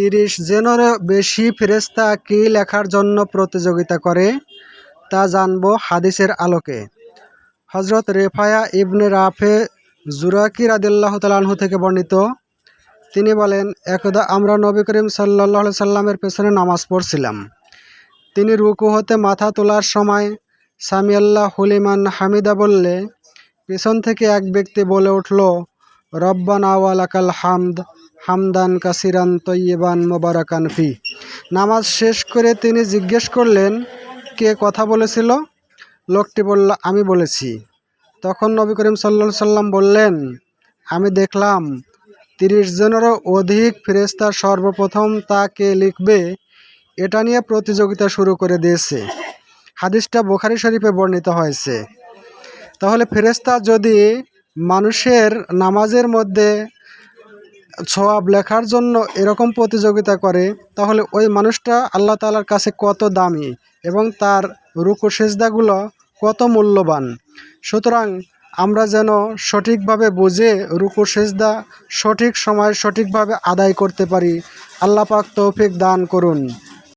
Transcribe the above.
তিরিশ জনেরও বেশি ফেরেস্তা কি লেখার জন্য প্রতিযোগিতা করে, তা জানব হাদিসের আলোকে। হজরত রেফায়া ইবনে রাফে জুরাকি রাদিল্লাহ তালাহু থেকে বর্ণিত, তিনি বলেন, একদা আমরা নবী করিম সাল্লাহ সাল্লামের পেছনে নামাজ পড়ছিলাম। তিনি রুকু হতে মাথা তোলার সময় সামিয়াল্লাহ হুলিমান হামিদা বললে, পেছন থেকে এক ব্যক্তি বলে উঠল, রব্বানা ওয়ালাকাল হামদ। হামদান কাসিরান তৈবান মোবারকান ফি। নামাজ শেষ করে তিনি জিজ্ঞেস করলেন, কে কথা বলেছিল? লোকটি বলল, আমি বলেছি। তখন নবী করিম সাল্লা সাল্লাম বললেন, আমি দেখলাম, তিরিশ জনেরও অধিক ফেরেস্তা সর্বপ্রথম তাকে লিখবে। এটা নিয়ে প্রতিযোগিতা শুরু করে দিয়েছে। হাদিসটা বোখারি শরীফে বর্ণিত হয়েছে। তাহলে ফেরেস্তা যদি মানুষের নামাজের মধ্যে ছোয়াব লেখার জন্য এরকম প্রতিযোগিতা করে, তাহলে ওই মানুষটা আল্লাহ তালার কাছে কত দামি এবং তার রুকু সেজদাগুলো কত মূল্যবান। সুতরাং আমরা যেন সঠিকভাবে বুঝে রুকু সেজদা সঠিক সময় সঠিকভাবে আদায় করতে পারি। আল্লাপাক তৌফিক দান করুন।